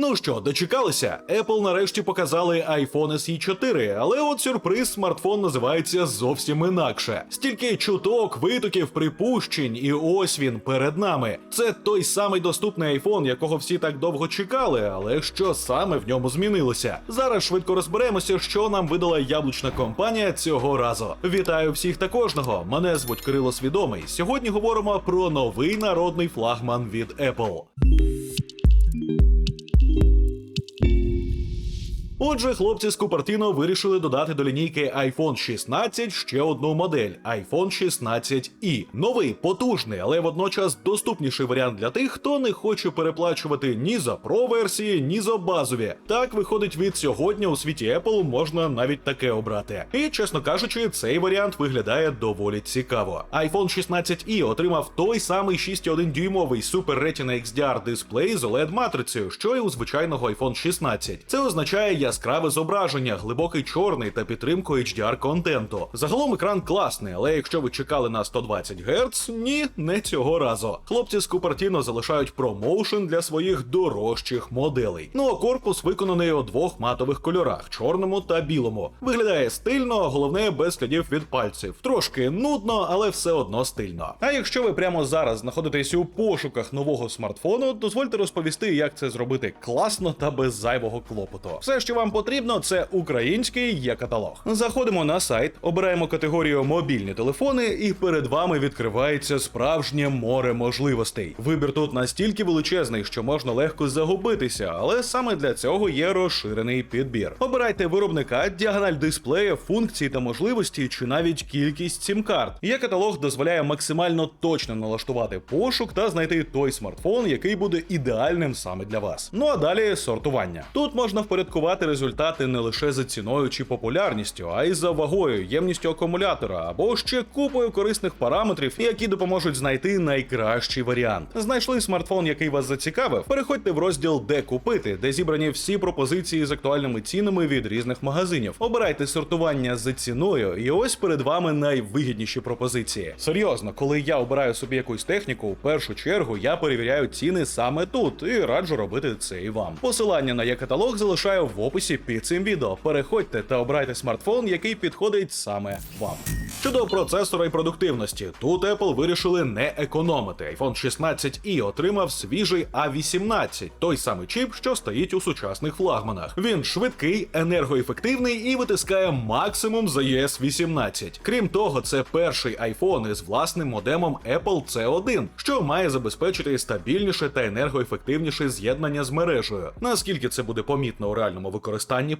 Ну що, дочекалися? Apple нарешті показали iPhone SE 4, але от сюрприз смартфон називається зовсім інакше. Стільки чуток, витоків, припущень, і ось він перед нами. Це той самий доступний iPhone, якого всі так довго чекали, але що саме в ньому змінилося? Зараз швидко розберемося, що нам видала яблучна компанія цього разу. Вітаю всіх та кожного. Мене звуть Кирило Свідомий. Сьогодні говоримо про новий народний флагман від Apple. Отже, хлопці з Купертіно вирішили додати до лінійки iPhone 16 ще одну модель iPhone 16 i Новий, потужний, але водночас доступніший варіант для тих, хто не хоче переплачувати ні за Pro версії, ні за базові. Так виходить від сьогодні у світі Apple можна навіть таке обрати. І чесно кажучи, цей варіант виглядає доволі цікаво. iPhone 16 i отримав той самий 6,1 дюймовий Super Retina XDR дисплей з OLED матрицею, що й у звичайного iPhone 16. Це означає яскраве зображення, глибокий чорний та підтримку HDR контенту. Загалом екран класний, але якщо ви чекали на 120 Гц, ні, не цього разу. Хлопці з Cupertino залишають промоушен для своїх дорожчих моделей. Ну а корпус виконаний у двох матових кольорах чорному та білому. Виглядає стильно, головне без слідів від пальців. Трошки нудно, але все одно стильно. А якщо ви прямо зараз знаходитесь у пошуках нового смартфону, дозвольте розповісти, як це зробити класно та без зайвого клопоту. Все, що вам потрібно, це український є каталог. Заходимо на сайт, обираємо категорію мобільні телефони, і перед вами відкривається справжнє море можливостей. Вибір тут настільки величезний, що можна легко загубитися, але саме для цього є розширений підбір. Обирайте виробника, діагональ дисплея, функції та можливості, чи навіть кількість сім-карт. Є каталог дозволяє максимально точно налаштувати пошук та знайти той смартфон, який буде ідеальним саме для вас. Ну а далі сортування. Тут можна впорядкувати результати не лише за ціною чи популярністю, а й за вагою, ємністю акумулятора або ще купою корисних параметрів, які допоможуть знайти найкращий варіант. Знайшли смартфон, який вас зацікавив. Переходьте в розділ Де купити, де зібрані всі пропозиції з актуальними цінами від різних магазинів. Обирайте сортування за ціною, і ось перед вами найвигідніші пропозиції. Серйозно, коли я обираю собі якусь техніку, в першу чергу я перевіряю ціни саме тут і раджу робити це і вам. Посилання на є-каталог залишаю в описі під цим відео. Переходьте та обирайте смартфон, який підходить саме вам. Щодо процесора і продуктивності, тут Apple вирішили не економити. iPhone 16 i отримав свіжий A18, той самий чіп, що стоїть у сучасних флагманах. Він швидкий, енергоефективний і витискає максимум за ES 18. Крім того, це перший iPhone із власним модемом Apple C1, що має забезпечити стабільніше та енергоефективніше з'єднання з мережею. Наскільки це буде помітно у реальному використанні,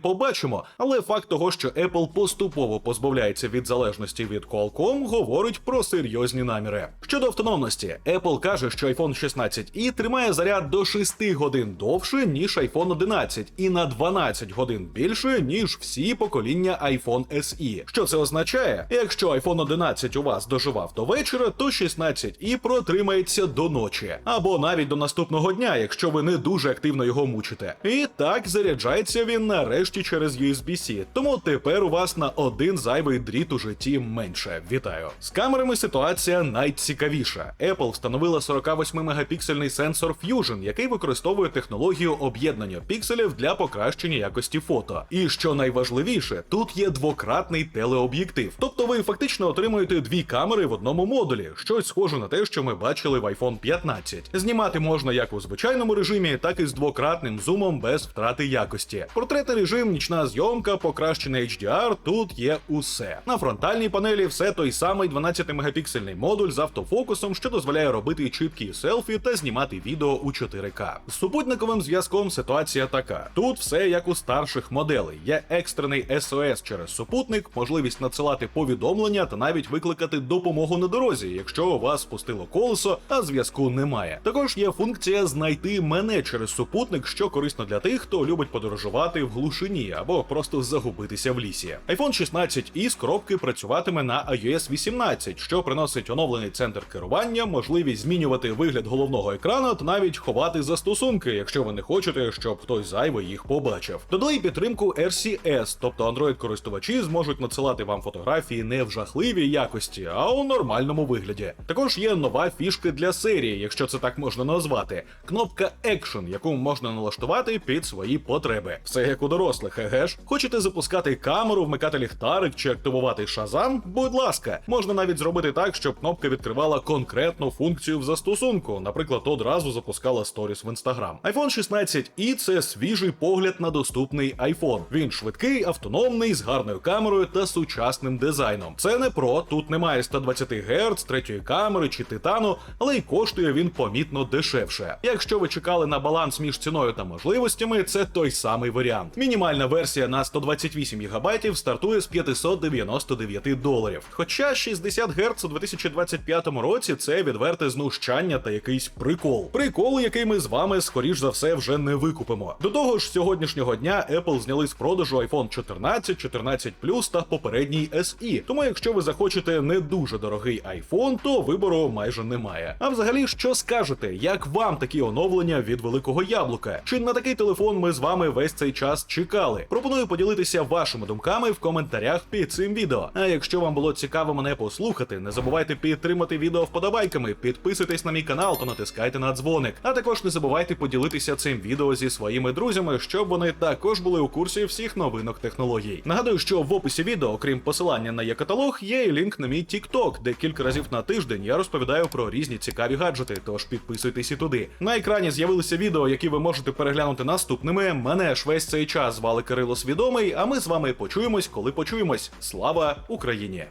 побачимо. Але факт того, що Apple поступово позбавляється від залежності від Qualcomm, говорить про серйозні наміри. Щодо автономності, Apple каже, що iPhone 16 i тримає заряд до 6 годин довше, ніж iPhone 11, і на 12 годин більше, ніж всі покоління iPhone SE. Що це означає? Якщо iPhone 11 у вас доживав до вечора, то 16 i протримається до ночі, або навіть до наступного дня, якщо ви не дуже активно його мучите. І так заряджається він нарешті через USB-C. Тому тепер у вас на один зайвий дріт у житті менше. Вітаю! З камерами ситуація найцікавіша. Apple встановила 48-мегапіксельний сенсор Fusion, який використовує технологію об'єднання пікселів для покращення якості фото. І що найважливіше, тут є двократний телеоб'єктив. Тобто ви фактично отримуєте дві камери в одному модулі, щось схоже на те, що ми бачили в iPhone 15. Знімати можна як у звичайному режимі, так і з двократним зумом без втрати якості. Портретний режим, нічна зйомка, покращений HDR, тут є усе. На фронтальній панелі все той самий 12-мегапіксельний модуль з автофокусом, що дозволяє робити чіткі селфі та знімати відео у 4К. З супутниковим зв'язком ситуація така: тут все як у старших моделей. Є екстрений SOS через супутник, можливість надсилати повідомлення та навіть викликати допомогу на дорозі, якщо у вас спустило колесо, а зв'язку немає. Також є функція знайти мене через супутник, що корисно для тих, хто любить подорожувати мандрувати в глушині або просто загубитися в лісі. iPhone 16 і з коробки працюватиме на iOS 18, що приносить оновлений центр керування, можливість змінювати вигляд головного екрану та навіть ховати застосунки, якщо ви не хочете, щоб хтось зайвий їх побачив. Додали підтримку RCS, тобто Android-користувачі зможуть надсилати вам фотографії не в жахливій якості, а у нормальному вигляді. Також є нова фішка для серії, якщо це так можна назвати. Кнопка Action, яку можна налаштувати під свої потреби. Все як у дорослих, еге ж? Хочете запускати камеру, вмикати ліхтарик чи активувати шазам? Будь ласка, можна навіть зробити так, щоб кнопка відкривала конкретну функцію в застосунку, наприклад, одразу запускала сторіс в Instagram. iPhone 16 і це свіжий погляд на доступний iPhone. Він швидкий, автономний, з гарною камерою та сучасним дизайном. Це не про, тут немає 120 Гц, третьої камери чи титану, але й коштує він помітно дешевше. Якщо ви чекали на баланс між ціною та можливостями, це той самий варіант. Мінімальна версія на 128 ГБ стартує з 599 доларів. Хоча 60 Гц у 2025 році це відверте знущання та якийсь прикол. Прикол, який ми з вами, скоріш за все, вже не викупимо. До того ж, сьогоднішнього дня Apple зняли з продажу iPhone 14, 14 Plus та попередній SE. Тому, якщо ви захочете не дуже дорогий iPhone, то вибору майже немає. А взагалі, що скажете, як вам такі оновлення від великого яблука? Чи на такий телефон ми з вами весь цей час чекали? Пропоную поділитися вашими думками в коментарях під цим відео. А якщо вам було цікаво мене послухати, не забувайте підтримати відео вподобайками, підписуйтесь на мій канал та натискайте на дзвоник. А також не забувайте поділитися цим відео зі своїми друзями, щоб вони також були у курсі всіх новинок технологій. Нагадую, що в описі відео, окрім посилання на є каталог, є і лінк на мій TikTok, де кілька разів на тиждень я розповідаю про різні цікаві гаджети. Тож підписуйтесь і туди. На екрані з'явилися відео, які ви можете переглянути наступними. Мене ж весь цей час звали Кирило Свідомий. А ми з вами почуємось, коли почуємось. Слава Україні!